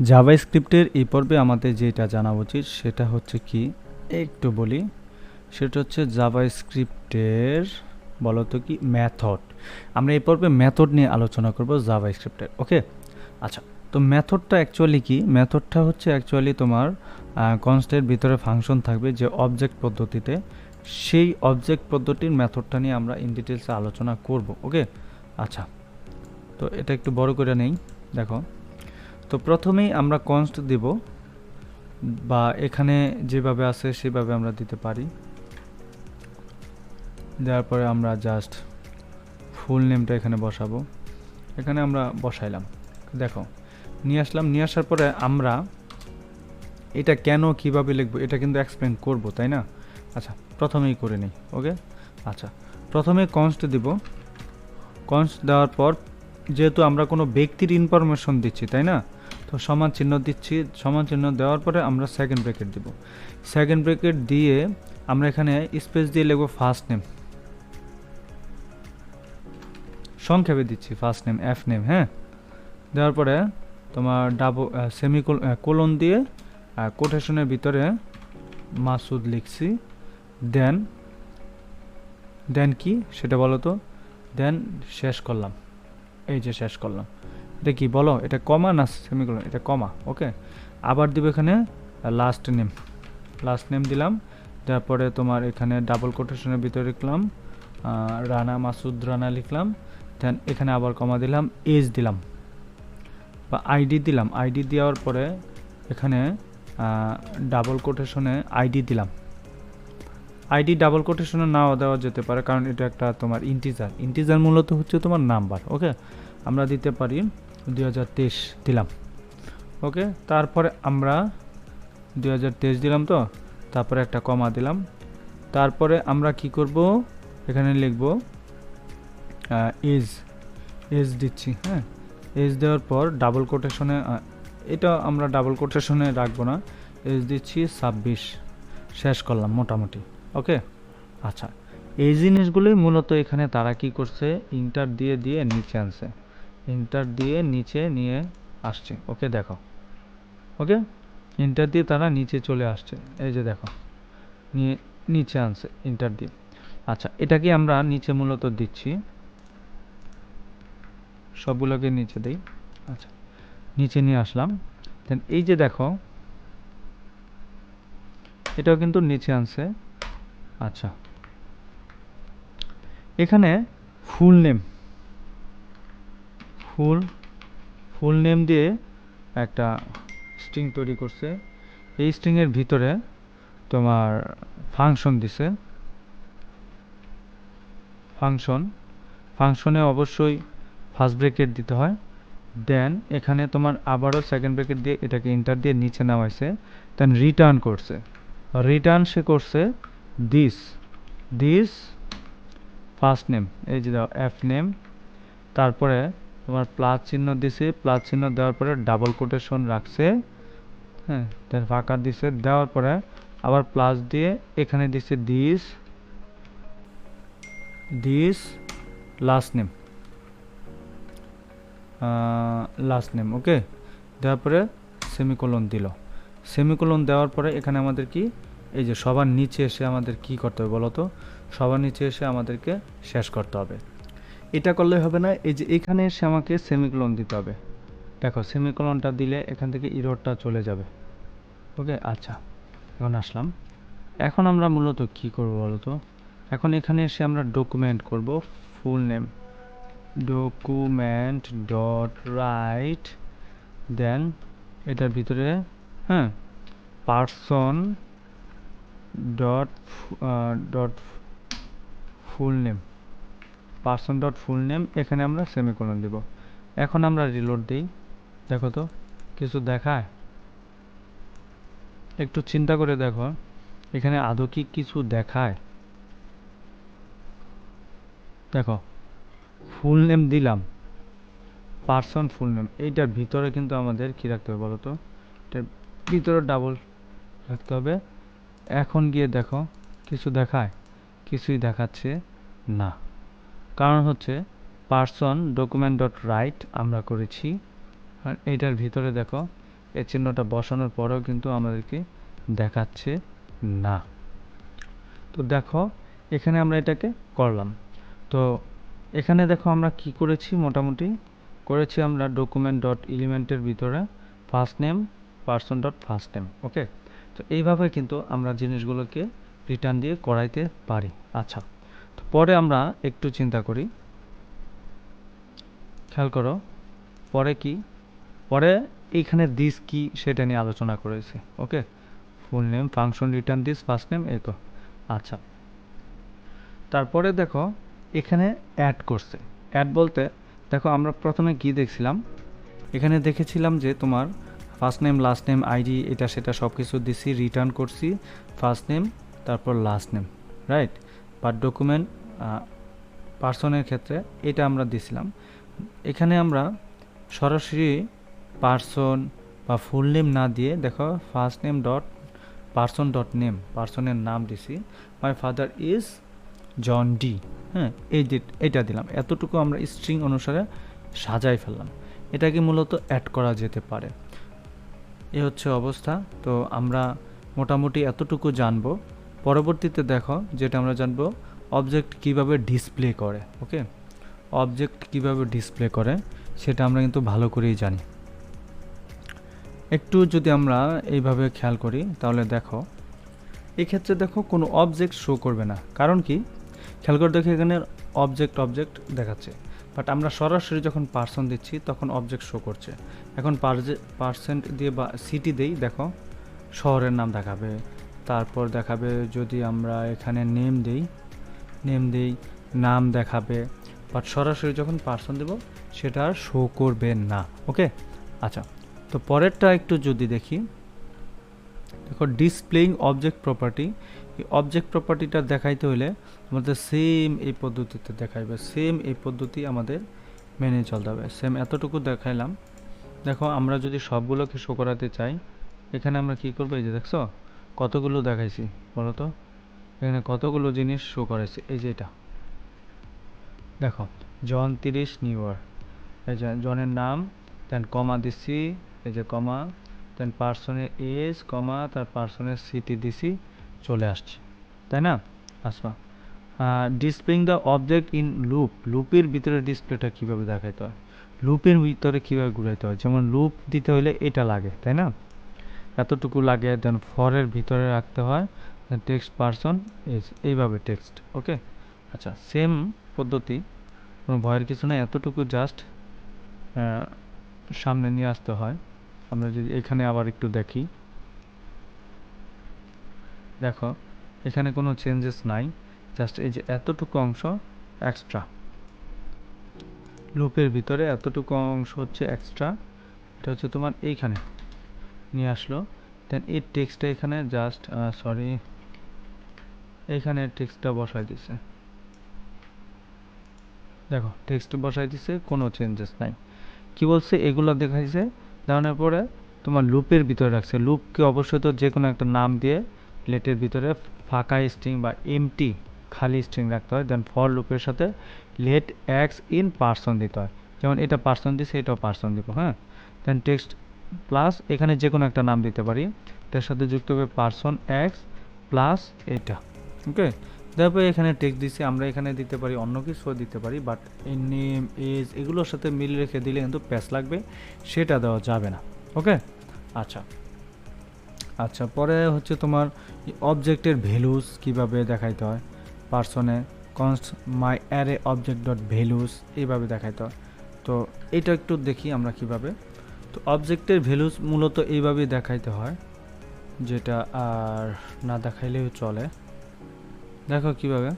জাভাস্ক্রিপ্টের এই পর্বে আমাদের যেটা জানা উচিত, সেটা হচ্ছে কি? একটু বলি, সেটা হচ্ছে জাভাস্ক্রিপ্টের বলতো কি মেথড আমরা এই পর্বে মেথড নিয়ে আলোচনা করব জাভাস্ক্রিপ্টের ওকে আচ্ছা তো মেথডটা অ্যাকচুয়ালি কি? মেথডটা হচ্ছে অ্যাকচুয়ালি তোমার কনস্টের ভিতরে ফাংশন থাকবে যে অবজেক্ট পদ্ধতিতে। সেই অবজেক্ট পদ্ধতির মেথডটা নিয়ে আমরা ইন ডিটেলসে আলোচনা করব ওকে আচ্ছা তো এটা একটু বড় করে নেই, দেখো। তো প্রথমেই আমরা কনস্ট দিব, বা এখানে যেভাবে আছে সেভাবে আমরা দিতে পারি। দেওয়ার পরে আমরা জাস্ট ফুল নেমটা এখানে বসাবো। এখানে আমরা বসাইলাম। দেখো, নিয়ে আসলাম। নিয়ে আসার পরে আমরা এটা কেন, কীভাবে লিখব, এটা কিন্তু এক্সপ্লেন করব, তাই না? আচ্ছা প্রথমেই করে নিই, ওকে? আচ্ছা প্রথমে কনস্ট দিব। কনস্ট দেওয়ার পর যেহেতু আমরা কোনো ব্যক্তির ইনফরমেশন দিচ্ছি, তাই না? তো সমান চিহ্ন দিচ্ছি। সমান চিহ্ন দেওয়ার পরে আমরা সেকেন্ড ব্রেকেট দিব। সেকেন্ড ব্রেকেট দিয়ে আমরা এখানে স্পেস দিয়ে লিখব ফার্স্ট নেম সংক্ষেপে দিচ্ছি ফার্স্ট নেম এফ নেম হ্যাঁ? দেওয়ার পরে তোমার ডাবো সেমি কোলন দিয়ে কোটেশনের ভিতরে মাসুদ লিখছি। দেন দেন কি? সেটা বলো তো। দেন শেষ করলাম। এই যে শেষ করলাম। এটা কি বলো? এটা কমা না সেমিকোলন এটা কমা ওকে আবার দিব এখানে লাস্ট নেম লাস্ট নেম দিলাম তারপরে তোমার এখানে ডাবল কোটেশনের ভিতরে লিখলাম রানা মাসুদ রানা লিখলাম দেন এখানে আবার কমা দিলাম এজ দিলাম। বা আইডি দিলাম। আইডি দেওয়ার পরে এখানে ডাবল কোটেশনে আইডি দিলাম। আইডি ডাবল কোটেশনে নাও দেওয়া যেতে পারে, কারণ এটা একটা তোমার ইন্টিজার ইন্টিজার মূলত হচ্ছে তোমার নাম্বার ওকে আমরা দিতে পারি দু হাজার তেইশ দিলাম। ওকে, তারপরে আমরা দু হাজার তেইশ দিলাম তো, তারপরে একটা কমা দিলাম। তারপরে আমরা কি করব? এখানে লিখব এজ এজ দিচ্ছি হ্যাঁ? এজ দেওয়ার পর ডাবল কোটেশনে এটা আমরা ডাবল কোটেশনে রাখব না। এজ দিচ্ছি ছাব্বিশ, শেষ করলাম মোটামুটি, ওকে? আচ্ছা এই জিনিসগুলোই মূলত এখানে তারা কি করছে? ইন্টার দিয়ে দিয়ে নিচে আনছে। ইন্টার দিয়ে নিচে নিয়ে আসছে। ওকে দেখো। ওকে ইন্টার দিয়ে তারা নিচে চলে আসছে। এই যে দেখো। নিয়ে নিচে আনছে ইন্টার দিয়ে। আচ্ছা এটাকে আমরা নিচে মূলত দিচ্ছি। সবগুলোকে নিচে দিই। আচ্ছা নিচে নিয়ে আসলাম। দেন এই যে দেখো, এটাও কিন্তু নিচে আনছে। আচ্ছা। এখানে ফুল নেম ফুল ফুল নেম দিয়ে একটা স্ট্রিং তৈরি করছে। এই স্ট্রিংয়ের ভিতরে তোমার ফাংশন দিছে। ফাংশন, ফাংশনে অবশ্যই ফার্স্ট ব্রেকেট দিতে হয়। দেন এখানে তোমার আবারও সেকেন্ড ব্রেকেট দিয়ে এটাকে ইন্টার দিয়ে নিচে নামাইছে। দেন রিটার্ন করছে। রিটার্ন সে করছে দিস দিস ফার্স্ট নেম এই যে দাও এফ নেম তারপরে তোমার প্লাস চিহ্ন দিছে, প্লাস চিহ্ন দেওয়ার পরে ডাবল কোটেশন রাখছে হ্যাঁ দেন ফাঁকা দিছে, দেওয়ার পরে আবার প্লাস দিয়ে এখানে দিছে this this last name last name okay দেওয়ার পরে সেমিকোলন দিল। সেমিকোলন দেওয়ার পরে এখানে আমাদের কি? এই যে সবার নিচে এসে আমাদের কি করতে হবে বলো তো? সবার নিচে এসে আমাদেরকে শেষ করতে হবে। এটা করলে হবে না, এই যে এখানে এসে আমাকে সেমিকোলন দিতে হবে। দেখো সেমিকোলনটা দিলে এখান থেকে ইরোডটা চলে যাবে। ওকে আচ্ছা এখন আসলাম। এখন আমরা মূলত কি করব বলো তো? এখন এখানে এসে আমরা ডকুমেন্ট করব full name document dot write then এটার ভিতরে হ্যাঁ person dot dot full name person dot full name এখানে আমরা সেমিকোলন দিব। এখন আমরা রিলোড দিই। দেখো তো, কিছু দেখায়? একটু চিন্তা করে দেখো, এখানে আদৌ কি কিছু দেখায়? দেখো ফুল নেম দিলাম। পার্সন ফুল নেম এইটার ভিতরে কিন্তু আমাদের কি রাখতে হবে বলো তো? এটার ভিতরে ডাবল রাখতে হবে। এখন গিয়ে দেখো, কিছু দেখায়? কিছুই দেখাচ্ছে না। কারণ হচ্ছে পার্সন ডকুমেন্ট ডট রাইট আমরা করেছি। আর এইটার ভিতরে দেখো এই চিহ্নটা বসানোর পরেও কিন্তু আমাদেরকে দেখাচ্ছে না। তো দেখো, এখানে আমরা এটাকে করলাম। তো এখানে দেখো আমরা কি করেছি মোটামুটি? করেছি আমরা ডকুমেন্ট ডট এলিমেন্টের ভিতরে first name person dot first name okay তো এইভাবে কিন্তু আমরা জিনিসগুলোকে রিটার্ন দিয়ে করাইতে পারি। আচ্ছা। পরে আমরা একটু চিন্তা করি। খেয়াল করো, পরে কি? পরে এইখানে দিস কি সেটা নিয়ে আলোচনা করেছি okay full name function return this first name এই তো আচ্ছা। তারপরে দেখো, এখানে অ্যাড করছে। অ্যাড বলতে, দেখো আমরা প্রথমে কি দেখছিলাম? এখানে দেখেছিলাম যে তোমার first name last name ID এটা, সেটা সব কিছু দিছি রিটার্ন করছি ফার্স্ট নেম তারপর last name right but document পার্সনের ক্ষেত্রে এটা আমরা দিছিলাম। এখানে আমরা সরাসরি পার্সন বা ফুল নেম না দিয়ে, দেখো first name dot person dot name পার্সনের নাম দিছি। My father is John D হ্যাঁ এই যে এটা দিলাম। এতটুকু আমরা স্ট্রিং অনুসারে সাজাই ফেললাম। এটাকে মূলত অ্যাড করা যেতে পারে? এ হচ্ছে অবস্থা। তো আমরা মোটামুটি এতটুকু জানব। পরবর্তীতে দেখো যেটা আমরা জানব অবজেক্ট কীভাবে ডিসপ্লে করে ওকে অবজেক্ট কীভাবে ডিসপ্লে করে, সেটা আমরা কিন্তু ভালো করেই জানি। একটু যদি আমরা এইভাবে খেয়াল করি, তাহলে দেখো, এক্ষেত্রে দেখো কোনো অবজেক্ট শো করবে না। কারণ কি? খেয়াল করে দেখো এখানে অবজেক্ট অবজেক্ট দেখাচ্ছে। বাট আমরা সরাসরি যখন পার্সন দিচ্ছি, তখন অবজেক্ট শো করছে। এখন পার্সেন্ট দিয়ে বা সিটি দেই, দেখো, শহরের নাম দেখাবে তারপর দেখাবে যদি আমরা এখানে নেম দেই নেম দেই, নাম দেখাবে। বাট সরাসরি যখন পার্সন দেব, সেটা আর শো করবে না, ওকে? আচ্ছা তো পরেরটা একটু যদি দেখি। দেখো ডিসপ্লেইং অবজেক্ট প্রপার্টি এই অবজেক্ট প্রপার্টিটা দেখাইতে হলে আমাদের সেম এই পদ্ধতিতে দেখাইবে সেম এই পদ্ধতি আমাদের মেনে চলতে হবে। সেম এতটুকু দেখাইলাম। দেখো, আমরা যদি সবগুলোকে শো করাতে চাই, এখানে আমরা কি করব? এই যে দেখছ? কতগুলো দেখাইছি বলো তো? এখানে কতগুলো জিনিস শো করেছে এই যে এটা। দেখো, জন তিরিশ নিউ ইয়ার এই যে জনের নাম দেন কমা দিচ্ছি এই যে কমা দেন পার্সনের এজ কমা তার পার্সনের সিটি দিছি, চলে আসছে। তাই না? Asma. Displaying the object in loop লুপের ভিতরে ডিসপ্লেটা কীভাবে দেখাইতে হয়? লুপের ভিতরে কীভাবে ঘুরাইতে হয়? যেমন লুপ দিতে হলে এটা লাগে, তাই না? এতটুকু লাগে দেন, ফরের ভিতরে রাখতে হয় দেন টেক্সট পার্সন এজ এইভাবে টেক্সট ওকে আচ্ছা সেম পদ্ধতি, কোনো ভয়ের কিছু না এতটুকু জাস্ট সামনে নিয়ে আসতে হয়। আমরা যদি এখানে আবার একটু দেখি। দেখো, এখানে কোনো চেঞ্জেস নাই জাস্ট এই যে এতটুকু অংশ এক্সট্রা লুপের ভিতরে এতটুকু অংশ হচ্ছে এক্সট্রা এটা হচ্ছে তোমার এইখানে। নিয়ে আসলো। দেন এই টেক্সটটা এখানে জাস্ট সরি এইখানে টেক্সটটা বসাই দিছে। দেখো টেক্সট বসাই দিছে, কোনো চেঞ্জেস নাই। কি বলছে? এগুলো দেখাইছে। দেওয়ানোর পরে তোমার লুপের ভিতরে রাখছে। লুপকে অবশ্যই তো যে কোনো একটা নাম দিয়ে লেটের ভিতরে ফাঁকা স্ট্রিং বা এমটি খালি স্ট্রিং রাখতে হয়। দেন ফর লুপের সাথে লেট এক্স ইন পার্সন দিতে হয়। যেমন এটা পার্সন দিছে, এটাও পার্সন দিব হ্যাঁ? দেন টেক্সট প্লাস এখানে যে কোনো একটা নাম দিতে পারি। এটার সাথে যুক্ত হবে পার্সন এক্স প্লাস এটা, ওকে? তারপরে এখানে টেক্সট দিছি, আমরা এখানে দিতে পারি, অন্য কিছুও দিতে পারি, বাট নেম, এজ এগুলোর সাথে মিল রেখে দিলে কিন্তু প্যাচ লাগবে, সেটা দেওয়া যাবে না, ওকে? আচ্ছা। আচ্ছা পরে হচ্ছে তোমার অবজেক্টের ভ্যালুস কীভাবে দেখাইতে হয়? পার্সনে const my array object dot values এইভাবে দেখাইতে হয়। তো এটা একটু দেখি আমরা কীভাবে তো অবজেক্টের ভ্যালুস মূলত এইভাবেই দেখাইতে হয়, যেটা আর না দেখাইলেও চলে। দেখো কীভাবে।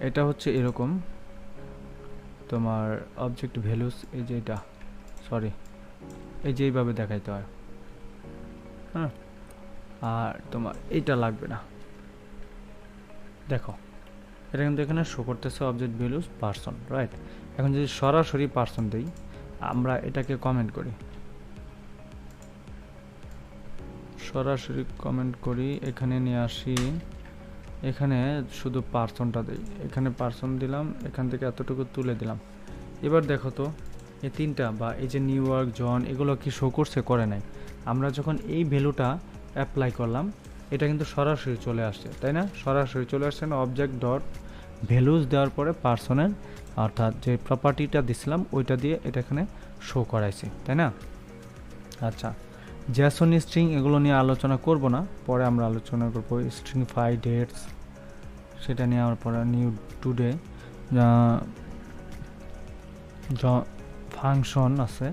এটা হচ্ছে এরকম। তোমার অবজেক্ট ভ্যালুস এই যে এটা সরি এই যে এইভাবে দেখাইতে হয়। হ্যাঁ? আর তোমার এইটা লাগবে না। দেখো, এটা কিন্তু এখানে শো করতেছে অবজেক্ট ভ্যালুস পার্সন রাইট এখন যদি সরাসরি পার্সন দিই আমরা এটাকে কমেন্ট করি। সরাসরি কমেন্ট করি, এখানে নিয়ে আসি। এখানে শুধু পার্সনটা দিই। এখানে পার্সন দিলাম, এখান থেকে এতটুকু তুলে দিলাম। এবার দেখো তো, এই তিনটা বা এই যে নিউ ইয়র্ক জন এগুলো কি শো করছে, করে নাই? আমরা যখন এই ভ্যালুটা অ্যাপ্লাই করলাম, এটা কিন্তু সরাসরি চলে আসছে, তাই না? সরাসরি চলে আসছে না অবজেক্ট ডট ভ্যালুজ দেওয়ার পরে পার্সনের অর্থাৎ যে প্রপার্টিটা দিছিলাম, ওইটা দিয়ে এটা এখানে শো করাইছি, তাই না? আচ্ছা জ্যাসন স্ট্রিং এগুলো নিয়ে আলোচনা করব না, পরে আমরা আলোচনা করব স্ট্রিং ফাই ডেটস সেটা নিয়ে আমার পরে নিউ টুডে ফাংশন আছে